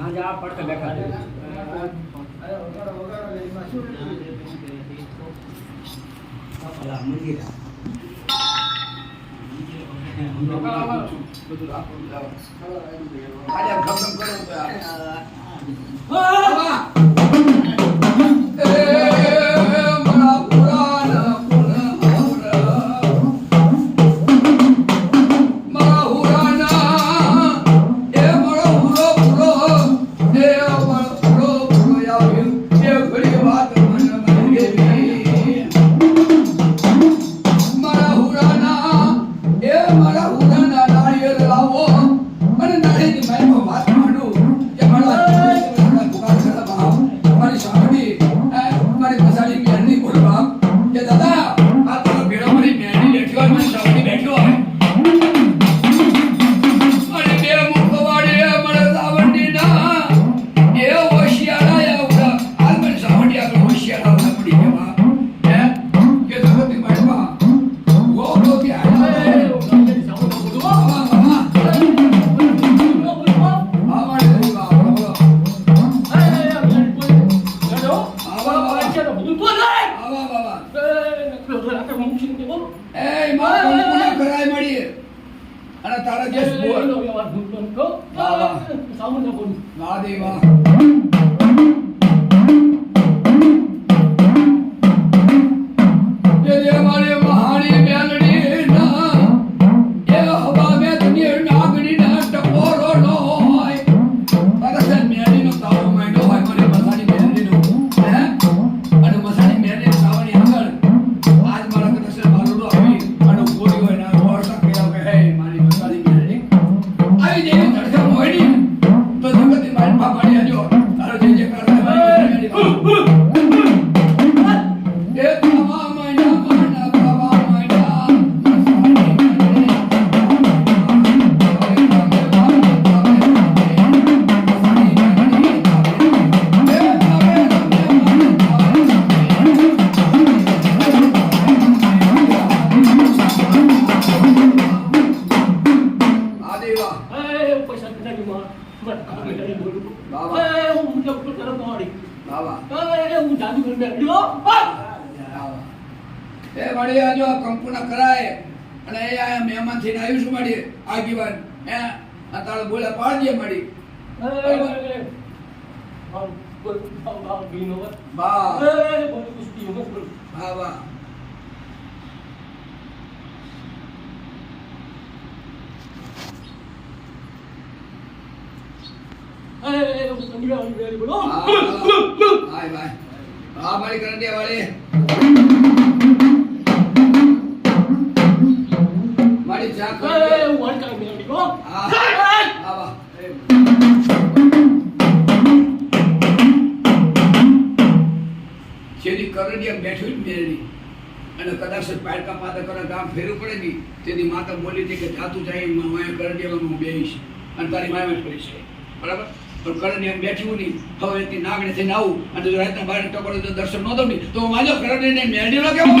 હા જા પડકે બેઠા છે. મંદિર. એ મારા અને તારા જે બોલ જે બાબા એ વળી આ જો કંકુના કરાય અને એ આ મહેમાન થઈને આવ્યું છું મારી આગેવાન. હે આ તારે બોલે પાડજે મારી. બા બા હા ભાઈ ભાઈ હા મારી કરંડિયા વાળી. મારી કરી હા જેની કરંડિયા બેઠી મેળવી અને કદાચ પાડકા માતા કરે ગામ ફેરવું પડે નહીં. તેની માતા બોલી હતી કે જાતું જાય હું કરંડિયામાં હું બેહીશ. અને તારી માયા છે. બરાબર? પણ કરંડિયા બેઠ્યું નહીં હવે એની નાગણી થઈને આવું. અને રાતના બાર ટકોરે તો દર્શન નહોતો નહીં તો હું માજો કરંડિયાને મેળવી નો કેવો?